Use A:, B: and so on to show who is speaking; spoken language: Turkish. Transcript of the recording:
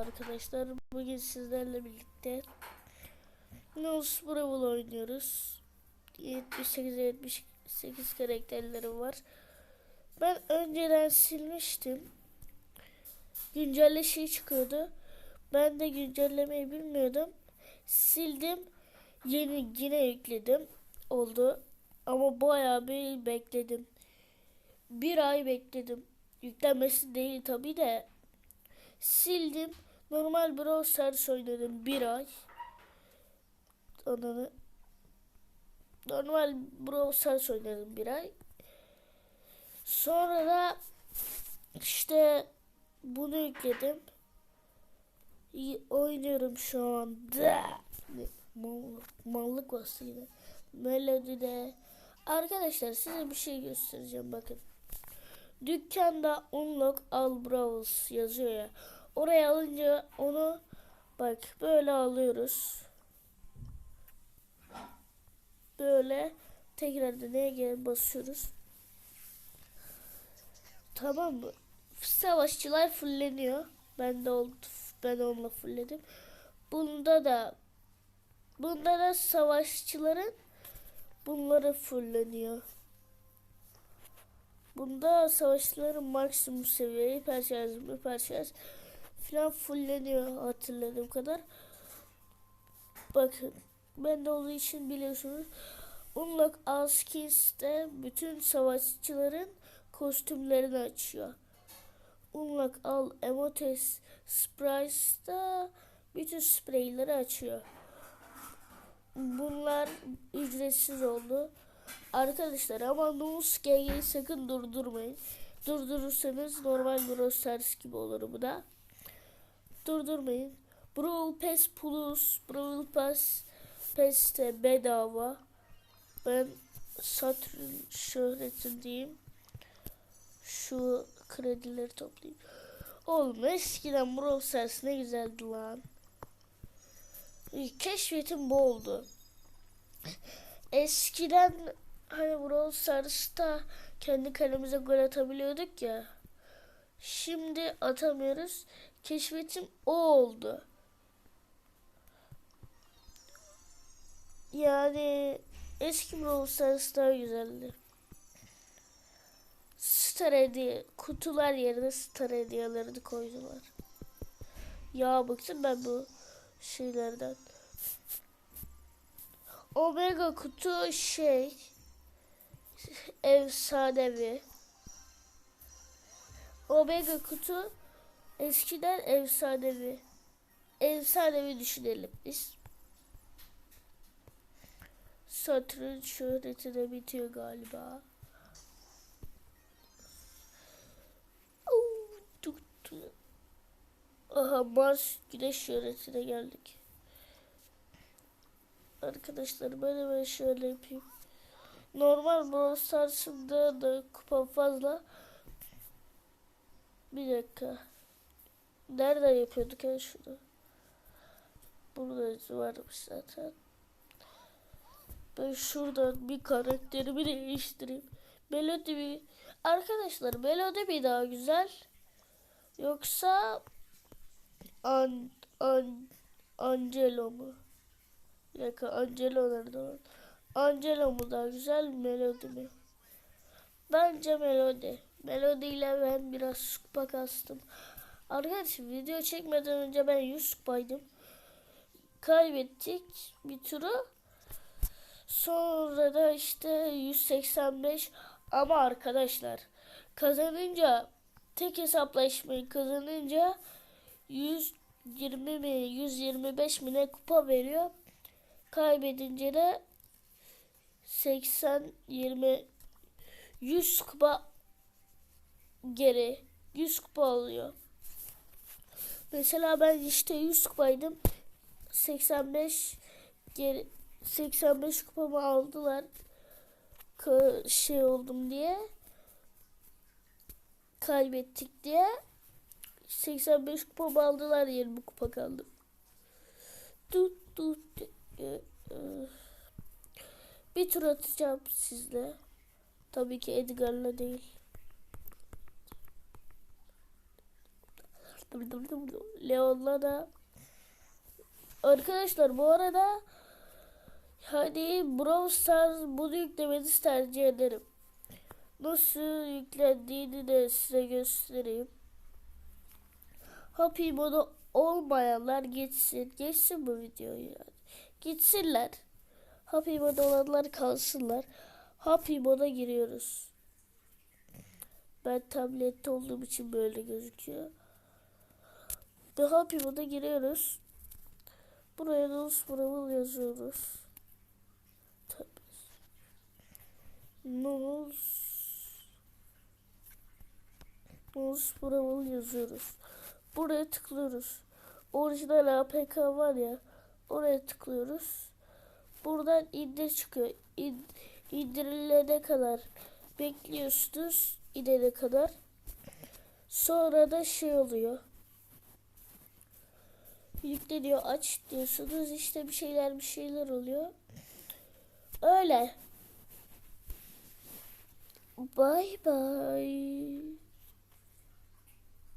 A: arkadaşlar. Bugün sizlerle birlikte Nose Brawl oynuyoruz. 78'e 78 karakterleri var. Ben önceden silmiştim. Güncelle şey çıkıyordu. Ben de güncellemeyi bilmiyordum. Sildim. Yeni yine yükledim. Oldu. Ama bayağı bir bekledim. Bir ay bekledim. Yüklenmesi değil tabi de sildim. Normal Brawl Stars oynadım bir ay. Ananı. Normal Brawl Stars oynadım bir ay. Sonra da işte bunu yükledim. İyi, oynuyorum şu anda. Mallık, bastı yine. Melodide. Arkadaşlar size bir şey göstereceğim bakın. Dükkanda unlock all browse yazıyor ya. Oraya alınca onu bak böyle alıyoruz. Böyle tekrar deneye gel basıyoruz. Tamam mı? Savaşçılar fulleniyor. Ben de oldu. Ben onunla fullledim. Bunda da bunda da savaşçıların bunları fulleniyor. Bunda savaşçıların maksimum seviye hiper şarj, hiper şarj falan fulleniyor hatırladığım kadar. Bakın ben de olduğu için biliyorsunuz. Unlock All Skins'te bütün savaşçıların kostümlerini açıyor. Unlock All Emotes Sprites'ta bütün spreyleri açıyor. Bunlar ücretsiz oldu. Arkadaşlar ama Nus GG'yi sakın durdurmayın. Durdurursanız normal Brawl Stars gibi olur bu da. Durdurmayın. Brawl Pass Plus, Brawl Pass Pass'te bedava. Ben Saturn şöhretindeyim. Şu kredileri toplayayım. Oğlum eskiden Brawl Stars ne güzeldi lan. Keşfetim bu oldu. Eskiden hani Brawl Stars'ta kendi kalemize gol atabiliyorduk ya. Şimdi atamıyoruz. Keşfetim o oldu. Yani eski Brawl Stars daha güzeldi. Star hediye, kutular yerine star hediyelerini koydular. Ya bıktım ben bu şeylerden. Omega kutu şey efsanevi. Omega kutu eskiden efsanevi. Efsanevi düşünelim biz. Satürn şöhreti de bitiyor galiba. Aha Mars güneş şöhretine geldik. Arkadaşlar ben hemen şöyle yapayım. Normal Brawl Stars'ında da kupa fazla. Bir dakika. Nereden yapıyorduk ya şunu? Burada varmış zaten. Ben şuradan bir karakterimi değiştireyim. Melodi bir... Arkadaşlar melodi bir daha güzel. Yoksa... An... An... Angelo mu? Dakika Angelo nerede var? Angelo mu daha güzel melodi mi? Bence melodi. Melodi ile ben biraz kupa kastım. Arkadaşlar video çekmeden önce ben 100 kupaydım. Kaybettik bir turu. Sonra da işte 185 ama arkadaşlar kazanınca tek hesaplaşmayı kazanınca 120 mi 125 mi ne kupa veriyor. Kaybedince de 80 20 100 kupa geri 100 kupa alıyor. Mesela ben işte 100 kupaydım. 85 geri 85 kupamı aldılar. Ka şey oldum diye. Kaybettik diye. 85 kupamı aldılar 20 kupa kaldım. Tut tut. e, e. Bir tur atacağım sizle. Tabii ki Edgar'la değil. Leon'la da Arkadaşlar bu arada hani Brawl Stars bunu yüklemenizi tercih ederim. Nasıl yüklendiğini de size göstereyim. Happy modu olmayanlar geçsin. Geçsin bu videoyu yani. Gitsinler. Happy mod olanlar kalsınlar. Happy moda giriyoruz. Ben tablette olduğum için böyle gözüküyor. Ve Happy moda giriyoruz. Buraya Nose Brawl yazıyoruz. Tabii. Nose Nose Brawl yazıyoruz. Buraya tıklıyoruz. Orijinal APK var ya. Oraya tıklıyoruz. Buradan indir çıkıyor. İn, indirilene kadar bekliyorsunuz. inene kadar. Sonra da şey oluyor. Yükleniyor aç diyorsunuz. işte bir şeyler bir şeyler oluyor. Öyle. Bye bye.